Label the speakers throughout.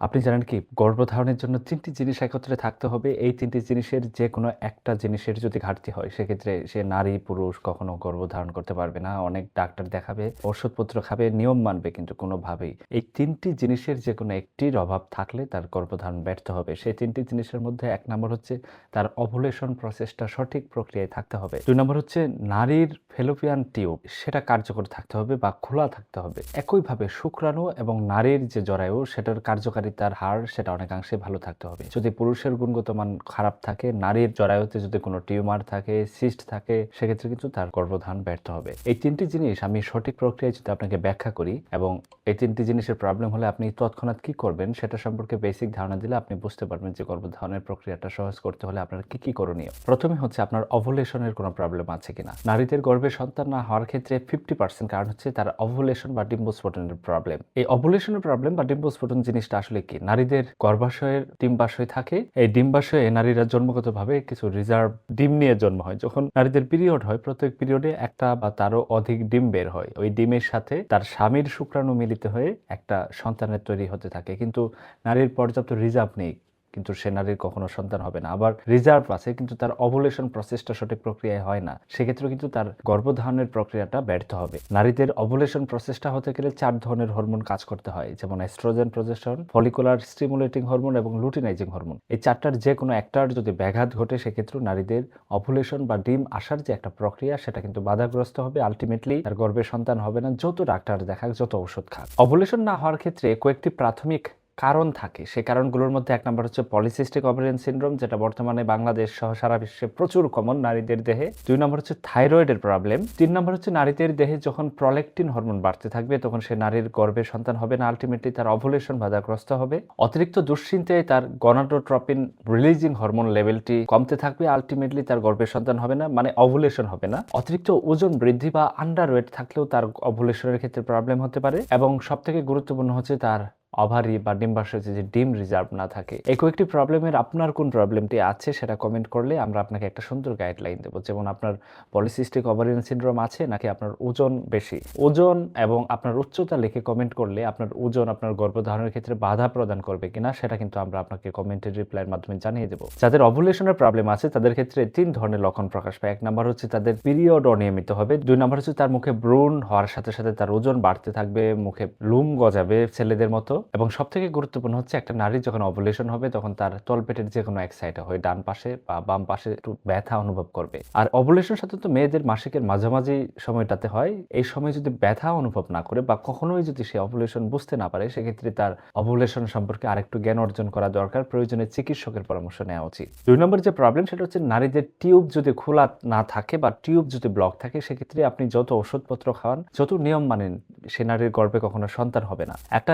Speaker 1: আপনি জানেন কি, গর্ভধারণের জন্য তিনটি জিনিস একত্রে থাকতে হবে। এই তিনটি জিনিসের যে কোনো একটা জিনিসের যদি ঘাটতি হয়, সেক্ষেত্রে সে নারী, পুরুষ কখনো গর্ভধারণ করতে পারবে না। অনেক ডাক্তার দেখাবে, ওষুধপত্র খাবে, নিয়ম মানবে, কিন্তু কোনোভাবেই। এই তিনটি জিনিসের যে কোনো একটির অভাব থাকলে তার গর্ভধারণ ব্যর্থ হবে। সেই তিনটি জিনিসের মধ্যে এক নম্বর হচ্ছে তার অভুলেশন প্রসেসটা সঠিক প্রক্রিয়ায় থাকতে হবে। দুই নম্বর হচ্ছে নারীর ফেলোপিয়ান টিউব সেটা কার্যকর থাকতে হবে বা খোলা থাকতে হবে। একইভাবে শুক্রাণু এবং নারীর যে জরায়ু, সেটার কার্যকারিতার হার সেটা অনেকাংশে ভালো থাকতে হবে। যদি পুরুষের গুণগত মান খারাপ থাকে, নারীর জরায়ুতে যদি কোনো টিউমার থাকে, সিস্ট থাকে, সেক্ষেত্রে কিন্তু তার গর্ভধারণ ব্যর্থ হবে। এই তিনটি জিনিস আমি সঠিক প্রক্রিয়ায় যদি আপনাকে ব্যাখ্যা করি এবং এই তিনটি জিনিসের প্রবলেম হলে আপনি তৎক্ষণাৎ কি করবেন, সেটা সম্পর্কে বেসিক ধারণা দিলে আপনি বুঝতে পারবেন যে গর্ভধারণের প্রক্রিয়াটা সহজ করতে হলে আপনার কি কি করণীয়। প্রথমে হচ্ছে আপনার অভুলেশনের কোনো প্রবলেম আছে কিনা। নারীদের গর্ভে সন্তান না হওয়ার ক্ষেত্রে ফিফটি পার্সেন্ট কারণ হচ্ছে তার অভুলেশন বা ডিম্বস্ফোটনের প্রবলেম এই অভুলেশনের প্রবলেম বা ডিম্বস্ফোটন জিনিসটা আসলে কি? নারীদের গর্ভাশয়ের ডিম্বাশয় থাকে। এই ডিম্বাশয়ে নারীরা জন্মগতভাবে কিছু রিজার্ভ ডিম নিয়ে জন্ম হয়। যখন নারীদের পিরিয়ড হয়, প্রত্যেক পিরিয়ডে একটা বা তারও অধিক ডিম বের হয়। ওই ডিমের সাথে তার স্বামীর শুক্রাণু মিলিত হয়ে একটা সন্তানের তৈরি হতে থাকে। কিন্তু নারীর পর্যাপ্ত রিজার্ভ নেই। কিন্তু সে নারীর কখনো সন্তান হবে না। আবার রিজার্ভ আছে, কিন্তু তার অভুলেশন প্রসেসটা সঠিক প্রক্রিয়ায় হয় না। সেক্ষেত্রে কিন্তু তার গর্ভধারণের প্রক্রিয়াটা ব্যর্থ হবে। নারীদের অভুলেশন প্রসেসটা হতে গেলে চার ধরনের হরমোন কাজ করতে হয়, যেমন estrogen progesterone follicular stimulating hormone এবং লুটিনাইজিং হরমোন এই চারটার যে কোনো একটার যদি ব্যাঘাত ঘটে সেক্ষেত্রে নারীদের অভুলেশন বা ডিম আসার যে একটা প্রক্রিয়া, সেটা কিন্তু বাধাগ্রস্ত হবে। আলটিমেটলি তার গর্ভে সন্তান হবে না। যত ডাক্তার দেখাক, যত ওষুধ খাক। অভুলেশন না হওয়ার ক্ষেত্রে কয়েকটি প্রাথমিক কারণ থাকে। সেই কারণগুলোর মধ্যে এক নম্বর হচ্ছে পলিসিস্টিক ওভারিয়ান সিনড্রোম যেটা বর্তমানে বাংলাদেশ সহ সারা বিশ্বে প্রচুর কমন নারীদের দেহে। দুই নম্বর হচ্ছে থাইরয়েডের প্রবলেম তিন নম্বর হচ্ছে নারীদের দেহে যখন প্রলেকটিন হরমোন বাড়তে থাকবে, তখন সে নারীর গর্ভে সন্তান হবে না আলটিমেটলি তার অভুলেশন বাধাগ্রস্ত হবে। অতিরিক্ত দুশ্চিন্তায় তার গনাডোট্রপিন রিলিজিং হরমোন লেভেলটি কমতে থাকবে আলটিমেটলি তার গর্ভে সন্তান হবে না মানে অভুলেশন হবে না। অতিরিক্ত ওজন বৃদ্ধি বা আন্ডার ওয়েট থাকলেও তার অভুলেশনের ক্ষেত্রে প্রবলেম হতে পারে এবং সব থেকে গুরুত্বপূর্ণ হচ্ছে তার অভারি বা ডিম্বাশয়তে যে ডিম রিজার্ভ না থাকে, এই কয়েকটি প্রবলেমের আপনার কোন প্রবলেমটি আছে সেটা কমেন্ট করলে আমরা আপনাকে একটা সুন্দর গাইডলাইন দেবো। যেমন আপনার পলিসিস্টিক ওভারিয়ান সিনড্রোম আছে নাকি আপনার ওজন বেশি? ওজন এবং আপনার উচ্চতা লিখে কমেন্ট করলে আপনার ওজন আপনার গর্ভধারণের ক্ষেত্রে বাধা প্রদান করবে কিনা সেটা কিন্তু আমরা আপনাকে কমেন্টের রিপ্লাইয়ের মাধ্যমে জানিয়ে দেবো। যাদের অভুলেশনের প্রবলেম আছে তাদের ক্ষেত্রে তিন ধরনের লক্ষণ প্রকাশ পায়। এক নম্বর হচ্ছে তাদের পিরিয়ড অনিয়মিত হবে। দুই নম্বর হচ্ছে তার মুখে ব্রুন হওয়ার সাথে সাথে তার ওজন বাড়তে থাকবে, মুখে লুম গজাবে ছেলেদের মতো। এবং সব থেকে গুরুত্বপূর্ণ হচ্ছে একটা নারী যখন অবলেশন হবে, তখন তার তলপেটের যে কোনো এক সাইডে হয় ডান পাশে বা বাম পাশে একটু ব্যথা অনুভব করবে। আর অবলেশন সাথে তো মেয়েদের মাসিকের মাঝামাঝি সময়টাতে হয়। এই সময় যদি ব্যথা অনুভব না করে বা কখনোই যদি সে অবলেশন বুঝতে না পারে, সেক্ষেত্রে তার অবলেশন সম্পর্কে আরেকটু জ্ঞান অর্জন করা দরকার। প্রয়োজনে চিকিৎসকের পরামর্শ নেওয়া উচিত। দুই নম্বর যে প্রবলেম সেটা হচ্ছে নারীদের টিউব যদি খোলা না থাকে বা টিউব যদি ব্লক থাকে, সেক্ষেত্রে আপনি যত ওষুধপত্র খাওয়ান, যত নিয়ম মানেন, সে নারীর গর্ভে কখনো সন্তান হবে না। একটা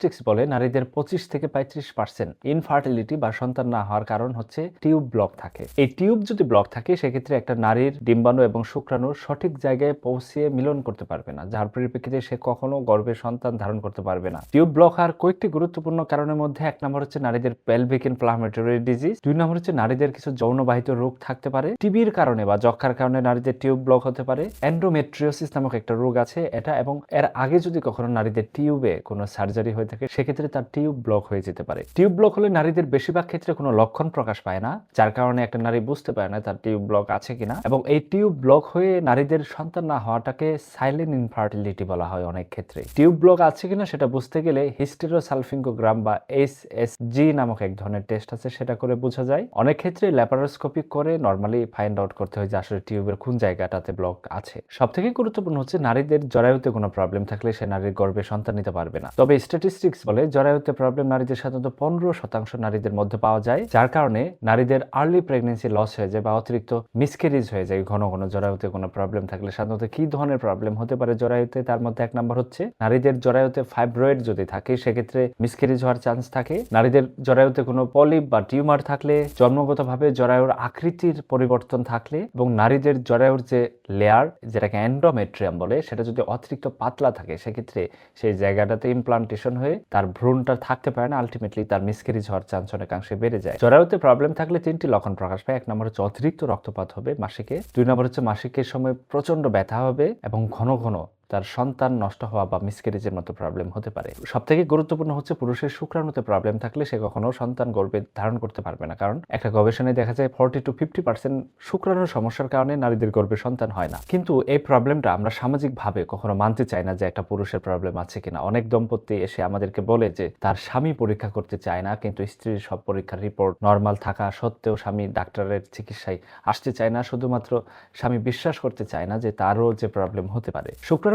Speaker 1: স্ট্যাটিস্টিক্স বলে নারীদের পঁচিশ থেকে পঁয়ত্রিশ পার্সেন্ট ইনফার্টিলিটি বা সন্তান না হওয়ার কারণ হচ্ছে টিউব ব্লক থাকে। এই টিউব যদি ব্লক থাকে, সেক্ষেত্রে একটা নারীর ডিম্বাণু এবং শুক্রাণু সঠিক জায়গায় পৌঁছিয়ে মিলন করতে পারবে না, যার পরিপ্রেক্ষিতে সে কখনো গর্ভে সন্তান ধারণ করতে পারবে না। টিউব ব্লক হওয়ার কয়েকটি গুরুত্বপূর্ণ কারণের মধ্যে এক নম্বর হচ্ছে নারীদের পেলভিক ইনফ্লামেটরি ডিজিজ দুই নম্বর হচ্ছে নারীদের কিছু যৌনবাহিত রোগ থাকতে পারে টিবির কারণে বা যক্ষার কারণে নারীদের টিউব ব্লক হতে পারে। এন্ডোমেট্রিওসিস নামক একটা রোগ আছে এটা, এবং এর আগে যদি কখনো নারীদের টিউবে কোনো সার্জারি হয়ে থাকে, সেক্ষেত্রে তার টিউব ব্লক হয়ে যেতে পারে। টিউব ব্লক হলে নারীদের বেশিরভাগ ক্ষেত্রে কোনো লক্ষণ প্রকাশ পায় না, যার কারণে একটা নারী বুঝতে পারে না তার টিউব ব্লক আছে কিনা। এবং এই টিউব ব্লক হয়ে নারীদের সন্তান না হওয়াটাকে সাইলেন্ট ইনফার্টিলিটি বলা হয় অনেক ক্ষেত্রে। টিউব ব্লক আছে কিনা সেটা বুঝতে গেলে হিস্টেরোসালফিঙ্গোগ্রাম বা এস এস জি নামক এক ধরনের টেস্ট আছে, সেটা করে বোঝা যায়। অনেক ক্ষেত্রে ল্যাপারোস্কোপিক করে নর্মালি ফাইন্ড আউট করতে হয় যে আসলে টিউবের কোন জায়গাটাতে ব্লক আছে। সব থেকে গুরুত্বপূর্ণ হচ্ছে নারীদের জরায়ুতে কোনো প্রবলেম থাকলে সে নারীর গর্ভে সন্তান নিতে পারবে না। তবে স্ট্যাটিস্টিক্স বলে জরায়ুতে প্রবলেম নারীদের সাধারণত পনেরো শতাংশ নারীদের মধ্যে পাওয়া যায়, যার কারণে নারীদের আর্লি প্রেগনেন্সি লস হয়ে যায় বা অতিরিক্ত মিসক্যারিজ হয়ে যায়। ঘন ঘন জরায়ুতে কোনো প্রবলেম থাকলে সাধারণত কি ধরনের প্রবলেম হতে পারে জরায়ুতে? তার মধ্যে এক নম্বর হচ্ছে, নারীদের জরায়ুতে ফাইব্রয়েড যদি থাকে, সেক্ষেত্রে মিসক্যারিজ হওয়ার চান্স থাকে। নারীদের জরায়ুতে কোনো পলিপ বা টিউমার থাকলে, জন্মগতভাবে জরায়ুর আকৃতির পরিবর্তন থাকলে এবং নারীদের জরায়ুর যে লেয়ার যেটাকে অ্যান্ডোমেট্রিয়াম বলে, সেটা যদি অতিরিক্ত পাতলা থাকে, সেক্ষেত্রে সেই জায়গাটাতে ইমপ্লান্টেশন হয়ে তার ভ্রূণটা থাকতে পারে না আলটিমেটলি তার মিসক্যারিজ হওয়ার চান্স অনেকাংশে বেড়ে যায়। জরায়ুতে প্রবলেম থাকলে তিনটি লক্ষণ প্রকাশ পায়। এক নম্বর হচ্ছে অতিরিক্ত রক্তপাত হবে মাসিকে। দুই নম্বর হচ্ছে মাসিকের সময় প্রচণ্ড ব্যথা হবে এবং ঘন ঘন তার সন্তান নষ্ট হওয়া বা মিসক্যারেজের মতো প্রবলেম হতে পারে। সব থেকে গুরুত্বপূর্ণ হচ্ছে পুরুষের শুক্রাণুতে প্রবলেম থাকলে সে কখনো সন্তান গর্ভে ধারণ করতে পারবে না। কারণ একটা গবেষণায় দেখা যায় ফর্টি টু ফিফটি পার্সেন্ট শুক্রাণুর সমস্যার কারণে নারীদের গর্ভে সন্তান হয় না। কিন্তু এই প্রবলেমটা আমরা সামাজিকভাবে কখনো মানতে চাই না যে একটা পুরুষের প্রবলেম আছে কিনা। অনেক দম্পতি এসে আমাদেরকে বলে যে তার স্বামী পরীক্ষা করতে চায় না, কিন্তু স্ত্রীর সব পরীক্ষার রিপোর্ট নর্মাল থাকা সত্ত্বেও স্বামী ডাক্তারের চিকিৎসায় আসতে চায় না। শুধুমাত্র স্বামী বিশ্বাস করতে চায় না যে তারও যে প্রবলেম হতে পারে।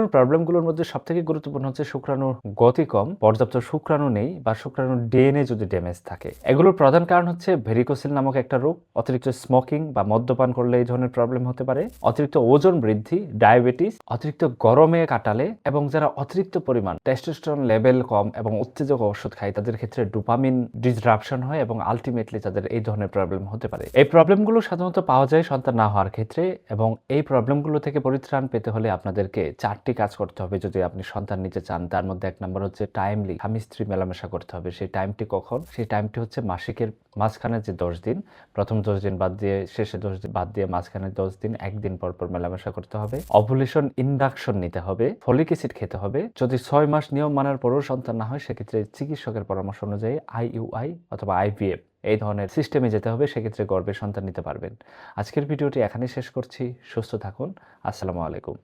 Speaker 1: শুক্রাণুর প্রবলেমগুলোর মধ্যে সব থেকে গুরুত্বপূর্ণ হচ্ছে শুক্রাণুর গতি কম, পর্যাপ্ত শুক্রাণু নেই বা শুক্রাণুর ডিএনএ যদি ড্যামেজ থাকে। এগুলোর প্রধান কারণ হচ্ছে ভেরিকোসিল নামক একটা রোগ, অতিরিক্ত স্মোকিং বা মদ্যপান করলে এই ধরনের প্রবলেম হতে পারে, অতিরিক্ত ওজন বৃদ্ধি ডায়াবেটিস অতিরিক্ত গরমে কাটালে এবং যারা অতিরিক্ত পরিমাণ টেস্টোস্টেরন লেভেল কম এবং উত্তেজক ওষুধ খায়, তাদের ক্ষেত্রে ডোপামিন ডিসরাপশন হয় এবং আলটিমেটলি তাদের এই ধরনের প্রবলেম হতে পারে। এই প্রবলেমগুলো সাধারণত পাওয়া যায় সন্তান না হওয়ার ক্ষেত্রে এবং এই প্রবলেমগুলো থেকে পরিত্রাণ পেতে হলে আপনাদেরকে চারটি কাজ করতে হবে যদি আপনি সন্তান নিতে চান, তার মধ্যে এক নম্বর হচ্ছে টাইমলি স্বামী স্ত্রী মেলামেশা করতে হবে। সেই টাইমটি কখন? সেই টাইমটি হচ্ছে মাসিকের মাঝখানে যে দশ দিন। প্রথম দশ দিন বাদ দিয়ে শেষে দশ দিন বাদ দিয়ে মাঝখানে দশ দিন একদিন পর পর মেলামেশা করতে হবে। অভুলেশন ইন্ডাকশন নিতে হবে। ফলিক অ্যাসিড খেতে হবে। যদি ছয় মাস নিয়ম মানার পরেও সন্তান না হয়, সেক্ষেত্রে চিকিৎসকের পরামর্শ অনুযায়ী আইইউআই অথবা আইভিএফ এই ধরনের সিস্টেমে যেতে হবে। সেক্ষেত্রে গর্বে সন্তান নিতে পারবেন। আজকের ভিডিওটি এখানেই শেষ করছি। সুস্থ থাকুন। আসসালামু আলাইকুম।